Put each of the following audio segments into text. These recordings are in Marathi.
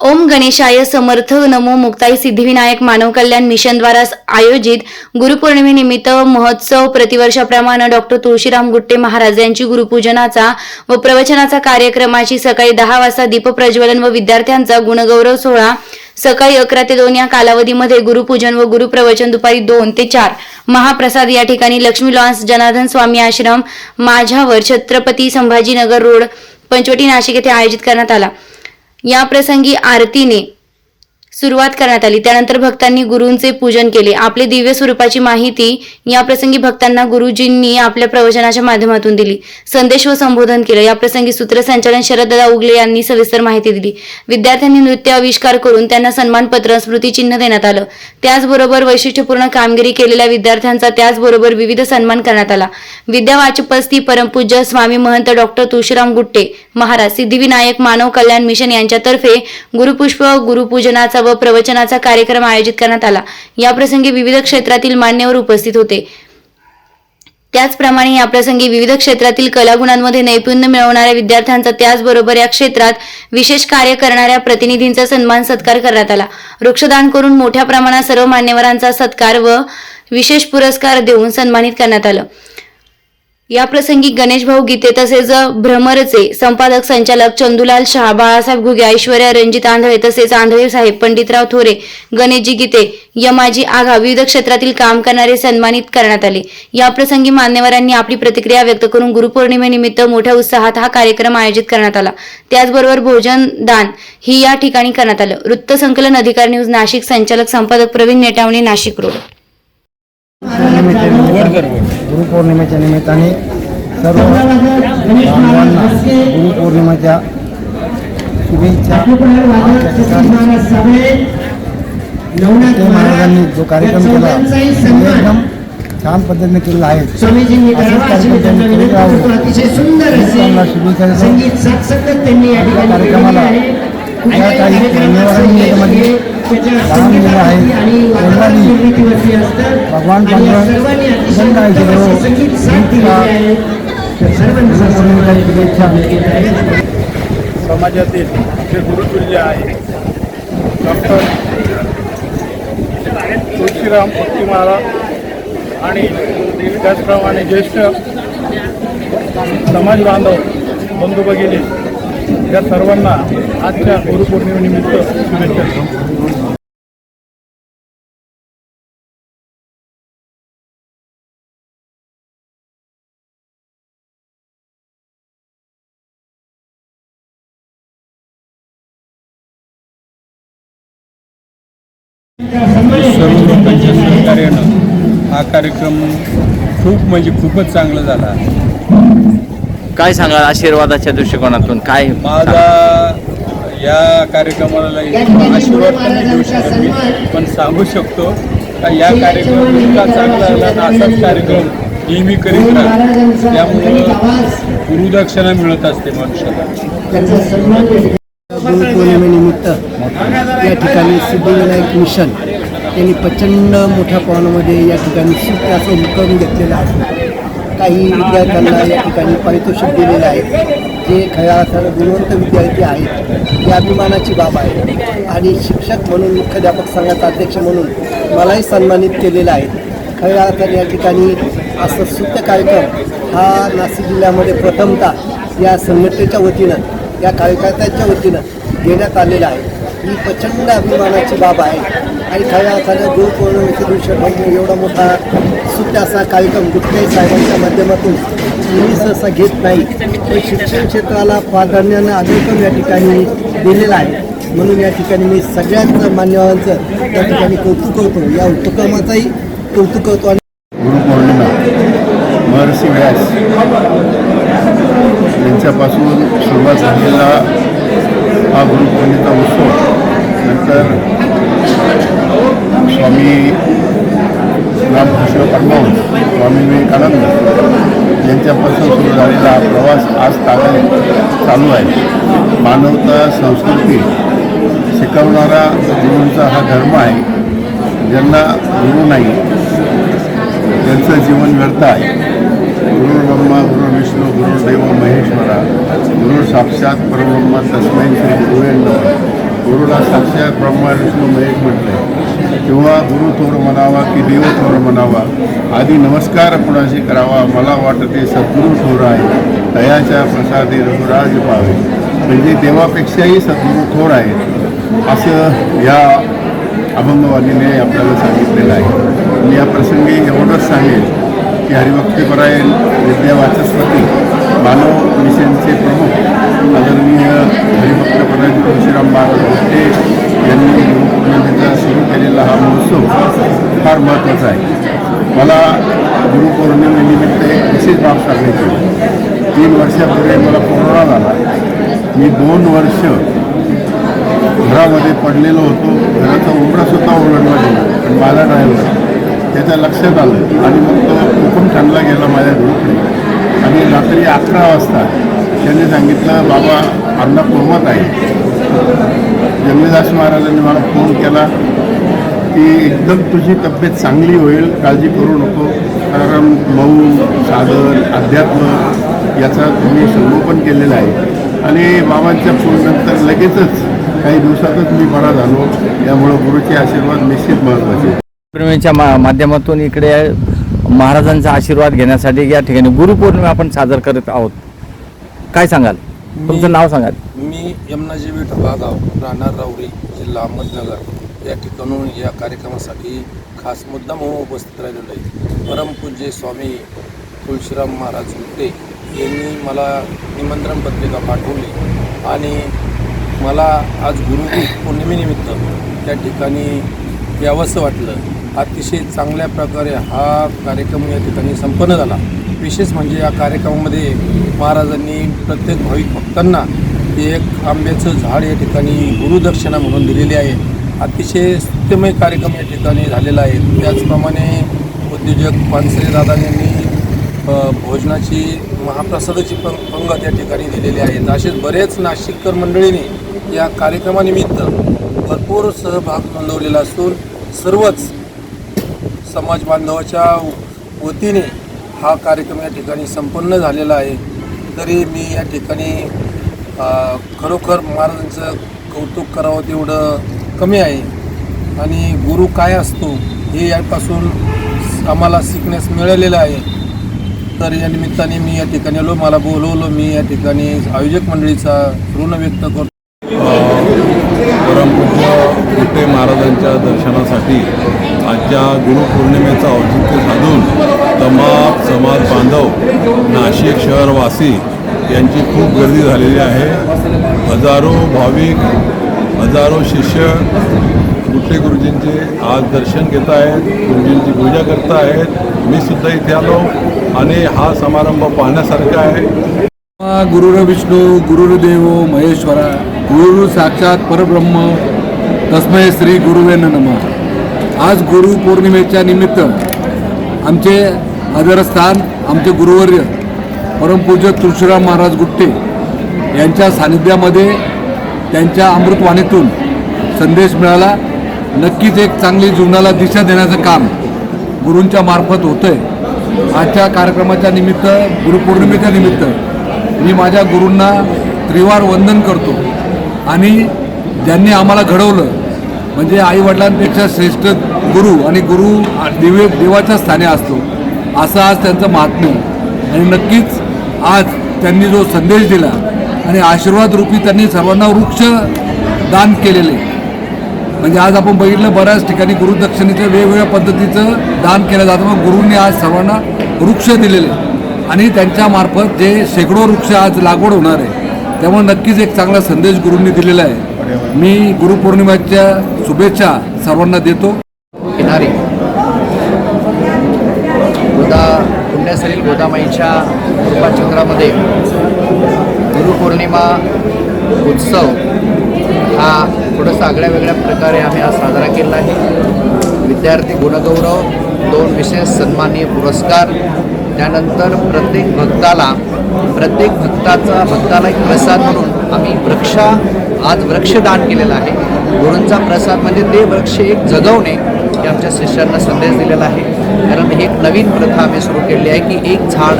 ओम गणेशाय समर्थ नमो मुक्ताई सिद्धिविनायक मानव कल्याण मिशन द्वारा आयोजित गुरुपौर्णिमेनिमित्त महोत्सव प्रतिवर्षाप्रमाणे डॉक्टर तुळशीराम गुट्टे महाराज यांची गुरुपूजनाचा व प्रवचनाचा कार्यक्रमाची सकाळी दहा वाजता दीपप्रज्वलन व विद्यार्थ्यांचा गुणगौरव सोहळा सकाळी अकरा ते दोन या कालावधीमध्ये गुरुपूजन व गुरुप्रवचन दुपारी दोन ते चार. महाप्रसाद या ठिकाणी लक्ष्मी लॉन्स जनार्दन स्वामी आश्रम माझ्यावर छत्रपती संभाजीनगर रोड पंचवटी नाशिक येथे आयोजित करण्यात आला. या प्रसंगी आरतीने सुरुवात करण्यात आली. त्यानंतर भक्तांनी गुरूंचे पूजन केले. आपले दिव्य स्वरूपाची माहिती या प्रसंगी भक्तांना गुरुजींनी आपल्या प्रवचनाच्या माध्यमातून दिली. संदेश व संबोधन केलं. या प्रसंगी सूत्रसंचालन शरददा उगले यांनी सविस्तर माहिती दिली. विद्यार्थ्यांनी नृत्य आविष्कार करून त्यांना सन्मानपत्र स्मृतिचिन्ह देण्यात आलं. त्याचबरोबर वैशिष्ट्यपूर्ण कामगिरी केलेल्या विद्यार्थ्यांचा त्याचबरोबर विविध सन्मान करण्यात आला. विद्यावाचपस्थी परमपूज्य स्वामी महंत डॉक्टर तुळशीराम गुट्टे महाराज सिद्धिविनायक मानव कल्याण मिशन यांच्यातर्फे गुरुपुष्प गुरुपूजनाचा व प्रवचनाचा कार्यक्रम आयोजित करण्यात आला. याप्रसंगी विविध क्षेत्रातील मान्यवर उपस्थित होते. त्याचप्रमाणे या प्रसंगी विविध क्षेत्रातील कलागुणांमध्ये नैपुण्य मिळवणाऱ्या विद्यार्थ्यांचा त्याचबरोबर या क्षेत्रात विशेष कार्य करणाऱ्या प्रतिनिधींचा सन्मान सत्कार करण्यात आला. वृक्षदान करून मोठ्या प्रमाणात सर्व मान्यवरांचा सत्कार व विशेष पुरस्कार देऊन सन्मानित करण्यात आलं. या प्रसंगी गणेश भाऊ गीते तसेच भ्रमरचे संपादक संचालक चंदुलाल शहा बाळासाहेब घुगे ऐश्वर्या रंजित आंधळे तसेच आंधळे साहेब पंडितराव थोरे गणेशजी गीते यमाजी आघा विविध क्षेत्रातील काम करणारे सन्मानित करण्यात आले. या प्रसंगी मान्यवरांनी आपली प्रतिक्रिया व्यक्त करून गुरुपौर्णिमेनिमित्त मोठ्या उत्साहात हा कार्यक्रम आयोजित करण्यात आला. त्याचबरोबर भोजन दान ही या ठिकाणी करण्यात आलं. वृत्त संकलन अधिकार न्यूज नाशिक संचालक संपादक प्रवीण नेटावणे नाशिक रोड. गुरुपौर्णिमेच्या निमित्ताने सर्व बांधवांना गुरुपौर्णिमेच्या शुभेच्छा महाराजांनी जो कार्यक्रम केला एकदम छान पद्धतीने केलेला आहे. स्वामीजींनी या काही. भगवान पांडुरंग समाजातील जे गुरुतुल्य आहे डॉक्टर तुळशीराम भक्ती महाराज आणि त्याचप्रमाणे ज्येष्ठ समाज बांधव बंधू भगिनी या सर्वांना आजच्या गुरुपौर्णिमेनिमित्त शुभेच्छा देतो. सर्व लोकांच्या सहकार्यानं हा कार्यक्रम खूप म्हणजे खूपच चांगला झाला. काय सांगाल आशीर्वादाच्या दृष्टिकोनातून? काय माझा या कार्यक्रमाला आशीर्वाद नाही देऊ शकत. मी पण सांगू शकतो का या कार्यक्रम इतका चांगला झाला ना असाच कार्यक्रम नेहमी करीत राहा. त्यामुळं गुरुदक्षिणा मिळत असते मनुष्याला गुरुपौर्णिमेनिमित्त या ठिकाणी सिद्धिविनायक मिशन यांनी प्रचंड मोठ्या प्रमाणामध्ये या ठिकाणी सुख असं करून घेतलेलं आहे. काही विद्यार्थ्यांना या ठिकाणी पारितोषिक दिलेले आहे जे खऱ्या अर्थानं गुणवंत विद्यार्थी आहेत ही अभिमानाची बाब आहे. आणि शिक्षक म्हणून मुख्याध्यापक संघाचा अध्यक्ष म्हणून मलाही सन्मानित केलेलं आहे. खऱ्या अर्थाने या ठिकाणी असं सुत्य कार्यक्रम हा नाशिक जिल्ह्यामध्ये प्रथमतः या संघटनेच्या वतीनं या कार्यकर्त्यांच्या वतीनं घेण्यात आलेला आहे. ही प्रचंड अभिमानाची बाब आहे. आणि खऱ्या अर्थानं गुरुपौर्णिमेच्या दिवशी एवढा मोठा सुट्ट असा कार्यक्रम गुप्ते साहेबांच्या माध्यमातून मी सहसा घेत नाही. पण शिक्षण क्षेत्राला प्राधान्यानं अधिकम या ठिकाणी दिलेलं आहे. म्हणून या ठिकाणी मी सगळ्याच मान्यवरांचं या ठिकाणी कौतुक करतो. या उपक्रमाचाही कौतुक करतो आणि गुरुपौर्णिमा महर्षी व्यास यांच्यापासून सुरुवात झालेला हा गुरुपौर्णिमा उत्सव. नंतर स्वामी रामकृष्ण परमहंस स्वामी विवेकानंद यांच्यापासून सुरू झालेला प्रवास आज तागाने चालू आहे. मानवता संस्कृती शिकवणारा गुरूंचा हा धर्म आहे. ज्यांना गुरु नाही त्यांचं जीवन व्यर्थ आहे. गुरु ब्रह्मा गुरु विष्णू गुरुदेव महेश्वरा गुरु साक्षात परब्रह्मा तस्मै श्री गुरुवे गुरुला साक्षात ब्रह्मा विष्णू महेश म्हटले किंवा गुरु थोर म्हणावा की देव थोर म्हणावा. आधी नमस्कार कुणाशी करावा? मला वाटते सद्गुरू थोर आहे. दयाच्या प्रसादे रघुराज पावे. म्हणजे देवापेक्षाही सद्गुरू थोर आहे असं या अभंगवादीने आपल्याला सांगितलेलं आहे. मी या प्रसंगी एवढंच सांगेन की हरिभक्तीपरायण विद्यावाचस्पती मानव मिशनचे प्रमुख आदरणीय प्रधान तुळशीराम महाराज गोष्टे यांनी गुरुपौर्णिमेचा सुरू केलेला हा महोत्सव फार महत्त्वाचा आहे. मला गुरुपौर्णिमेनिमित्त एक विशेष बाब सांगायची तीन वर्षापूर्वी मला कोरोना झाला. मी दोन वर्ष घरामध्ये पडलेलो होतो. घराचा उमरा सुद्धा ओरडला गेला. पण माझा ड्रायव्हर त्याच्या लक्षात आलं. आणि मग तो हुकूम ठणला गेला माझ्या घराकडे आणि रात्री अकरा वाजता त्यांनी सांगितलं बाबा अण्णा कोमत आहे. जंगलीदास महाराजांनी मला फोन केला की एकदम तुझी तब्येत चांगली होईल काळजी करू नको. कारण मऊ साधन अध्यात्म याचा तुम्ही संगोपन केलेलं आहे. आणि बाबांच्या फोननंतर लगेचच काही दिवसातच मी बरा झालो. यामुळं गुरुचे आशीर्वाद निश्चित महत्त्वाचे गुरुपौर्णिमेच्या मा माध्यमातून इकडे महाराजांचा आशीर्वाद घेण्यासाठी या ठिकाणी गुरुपौर्णिमा आपण साजर करत आहोत. काय सांगाल? तुमचं नाव सांगाल? मी यमुनाजी विठोबा गाव राहणार राऊरी जिल्हा अहमदनगर. या ठिकाणून या कार्यक्रमासाठी खास मुद्दाम म्हणून उपस्थित राहिलेलो आहे. परमपूज्य स्वामी तुळशीराम महाराज गुट्टे यांनी मला निमंत्रण पत्रिका पाठवली आणि मला आज गुरु पौर्णिमेनिमित्त त्या ठिकाणी यावंसं वाटलं. अतिशय चांगल्या प्रकारे हा कार्यक्रम या ठिकाणी संपन्न झाला. विशेष म्हणजे या कार्यक्रमामध्ये महाराजांनी प्रत्येक भाविक भक्तांना एक आंब्याचं झाड या ठिकाणी गुरुदक्षिणा म्हणून दिलेली आहे. अतिशय स्तुत्यमय कार्यक्रम या ठिकाणी झालेला आहे. त्याचप्रमाणे उद्योजक पानसरे दादांनी भोजनाची महाप्रसादाची पं पंगत या ठिकाणी दिलेली आहे. असेच बरेच नाशिककर मंडळींनी या कार्यक्रमानिमित्त भरपूर सहभाग नोंदवलेला असून सर्वच समाज बांधवाच्या वतीने हा कार्यक्रम या ठिकाणी संपन्न झालेला आहे. तरी मी या ठिकाणी खरोखर महाराजांचं कौतुक करावं तेवढं कमी आहे. आणि गुरु काय असतो हे यापासून आम्हाला शिकण्यास मिळालेलं आहे. तर या निमित्ताने मी या ठिकाणी आलो. मला बोलवलं मी या ठिकाणी आयोजक मंडळीचा ऋण व्यक्त करतो. परमपूज्य कुठे महाराजांच्या दर्शनासाठी आजच्या गुरुपौर्णिमेचं औचित्य साधून तमाम समाज बांधव नाशिक शहरवासी यांची खूप गर्दी झालेली आहे. हजारो भाविक हजारो शिष्य गुट्टे गुरुजींचे आज दर्शन घेत आहेत गुरुजींची पूजा करत आहेत. मी सुद्धा इथे आलो आणि हा समारंभ पाहण्यासारखा आहे. गुरुर विष्णू गुरुर्देव महेश्वरा गुरु साक्षात परब्रह्म. तस्मय श्री गुरुवे नमः. आज गुरु पौर्णिमेच्या निमित्त आमचे आदरस्थान आमचे गुरुवर्य परमपूज्य तुळशीराम महाराज गुट्टे यांच्या सानिध्यामध्ये त्यांच्या अमृतवाणीतून संदेश मिळाला. नक्कीच एक चांगली जीवनाला दिशा देण्याचं काम गुरूंच्या मार्फत होतं आहे आजच्या कार्यक्रमाच्या निमित्त गुरुपौर्णिमेच्या निमित्त मी माझ्या गुरूंना त्रिवार वंदन करतो आणि ज्यांनी आम्हाला घडवलं म्हणजे आईवडिलांपेक्षा श्रेष्ठ गुरु आणि गुरु देवे देवाच्या स्थानी असतो. असं आज त्यांचं महात्म्य आणि नक्कीच आज त्यांनी जो संदेश दिला आणि आशीर्वाद रूपी त्यांनी सर्वांना वृक्ष दान केलेले. म्हणजे आज आपण बघितलं बऱ्याच ठिकाणी गुरुदक्षिणेचं वेगवेगळ्या पद्धतीचं दान केलं जातं. मग गुरूंनी आज सर्वांना वृक्ष दिलेले. आणि त्यांच्यामार्फत जे शेकडो वृक्ष आज लागवड होणार आहे त्यामुळे नक्कीच एक चांगला संदेश गुरूंनी दिलेला आहे. मी गुरुपौर्णिमेच्या शुभेच्छा सर्वांना देतो. किनारी गोदा पुण्यासरील गोदामाईच्या कृपाचंद्रामध्ये गुरुपौर्णिमा उत्सव हा थोडंसं आगळ्या वेगळ्या प्रकारे आम्ही आज साजरा केला आहे. विद्यार्थी गुणगौरव दोन विशेष सन्माननीय पुरस्कार त्यानंतर प्रत्येक भक्ताला प्रत्येक भक्ताचा भक्ताला एक प्रसाद म्हणून आम्ही वृक्षा आज वृक्षदान केलेलं आहे. गुरूंचा प्रसाद म्हणजे ते वृक्ष एक जगवणे हे आमच्या शिष्यांना संदेश दिलेला आहे. कारण ही एक नवीन प्रथा आम्ही सुरू केली आहे की एक झाड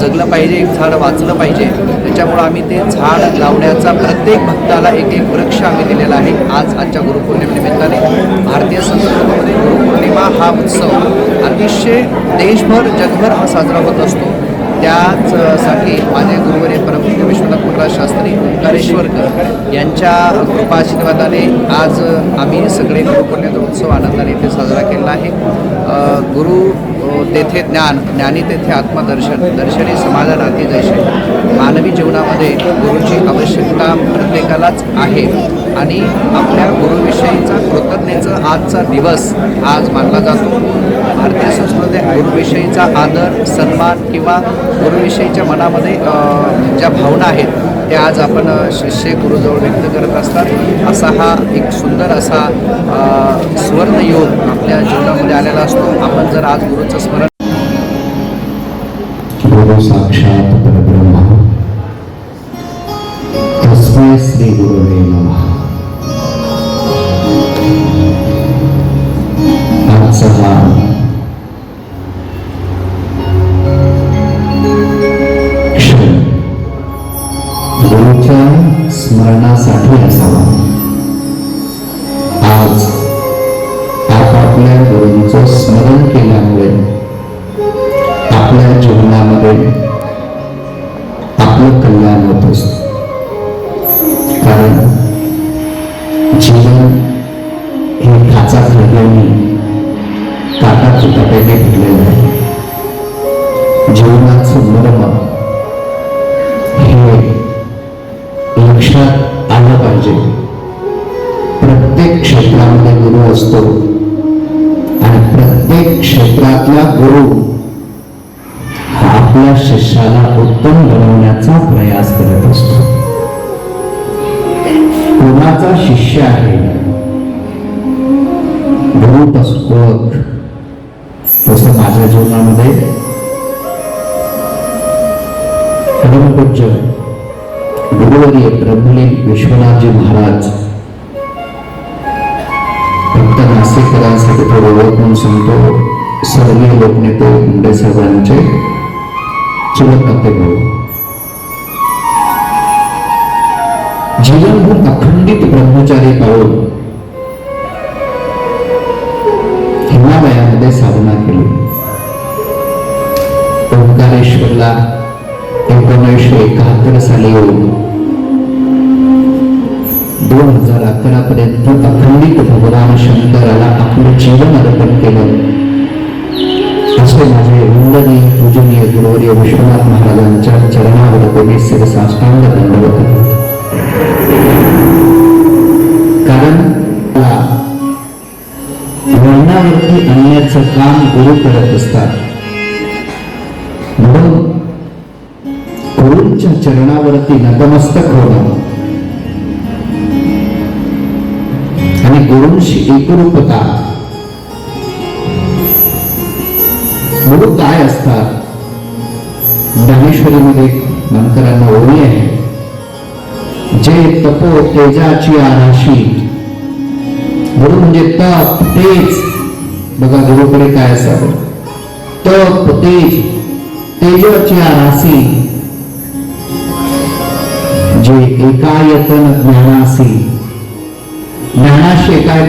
जगलं पाहिजे एक झाड वाचलं पाहिजे. त्याच्यामुळं आम्ही ते झाड लावण्याचा प्रत्येक भक्ताला एक एक वृक्ष आम्ही दिलेला आहे. आज आजच्या गुरुपौर्णिमेनिमित्ताने भारतीय संस्कृतीमध्ये गुरुपौर्णिमा हा उत्सव अतिशय देशभर जगभर हा साजरा होत असतो. त्याच साठी माझे गुरुवरे परमपूज्य विश्वनाथ महाराज शास्त्री ओंकारेश्वरकर यांच्या कृपाशीर्वादाने आज आम्ही सगळे गुरुपौर्णिमेचा उत्सव आनंदाने इथे साजरा केला आहे. गुरु तेथे ज्ञान ज्ञानी तेथे आत्मदर्शन दर्शनी समाधानाती जैसे मानवी जीवनामध्ये गुरुची आवश्यकता प्रत्येकालाच आहे आणि आपल्या गुरुविषयीचा कृतज्ञतेचा आजचा दिवस आज मानला जातो. भारतीय संस्कृतीत गुरुविषयीचा आदर सन्मान किंवा गुरुविषयीच्या मनामध्ये ज्या भावना आहेत ते आज आपण शिष्य गुरुजवळ व्यक्त करत असतात. असा हा एक सुंदर असा अ, सुवर्णयोग आपल्या जीवनामध्ये आलेला असतो. आपण जर आज गुरुचं स्मरण साक्षात परब्रह्मा. तस्मै श्री गुरुवे नमः. केल्यामुळे आपल्या जीवनामध्ये आपलं कल्याण होत असत. कारण जीवन हे खाचा फिरल्याने काटा चुटाट्याने घेतलेलं आहे. जीवनाचं मर्म हे लक्षात आलं पाहिजे. प्रत्येक क्षेत्रामध्ये गुरु असतो. प्रत्येक क्षेत्रातला गुरु हा आपल्या शिष्याला उत्तम बनवण्याचा प्रयास करत असतो. कोणाचा शिष्य आहे? गुरु तस तसं माझ्या जीवनामध्ये परमपूज्य गुरुवर्य प्रभुले विश्वनाथजी महाराज नाशिककरांसाठी थोडं ओळखून सांगतो सर्वीय लोकनेते मुंडे साहेबांचे चुलत नाते भाऊ जीवनभर अखंडित ब्रह्मचारी पाळून हिमालयामध्ये साधना केली ओंकारेश्वरला एकोणीसशे एकाहत्तर साली येऊन दोन हजार अकरा पर्यंत अखंडित भगवान शंकराला आपलं जीवन अर्पण केलं. असे माझे वंदनीय पूजनीय गुरुवर्य विश्वनाथ महाराजांच्या चरणावर कोणी शिरसाष्टांग दंडवत कारण वर्णावरती आणण्याचं काम गुरु करत असतात. म्हणून गुरूंच्या चरणावरती नतमस्तक होणं आणि गुरूंशी एकरूपता गुरु काय असतात? ज्ञानेश्वरीमध्ये मंत्रांना ओळी आहे. जे तपो तेजाची आराशी. गुरु म्हणजे तप, तेज. बघा, गुरुकडे काय असावं? तप, तेज, तेजाची जे एकायतन ज्ञानासी ज्ञानाशी काय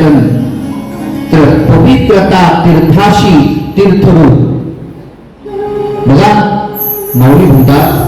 तर पवित्रता तीर्थाशी तीर्थरूप. बघा माऊली म्हणतात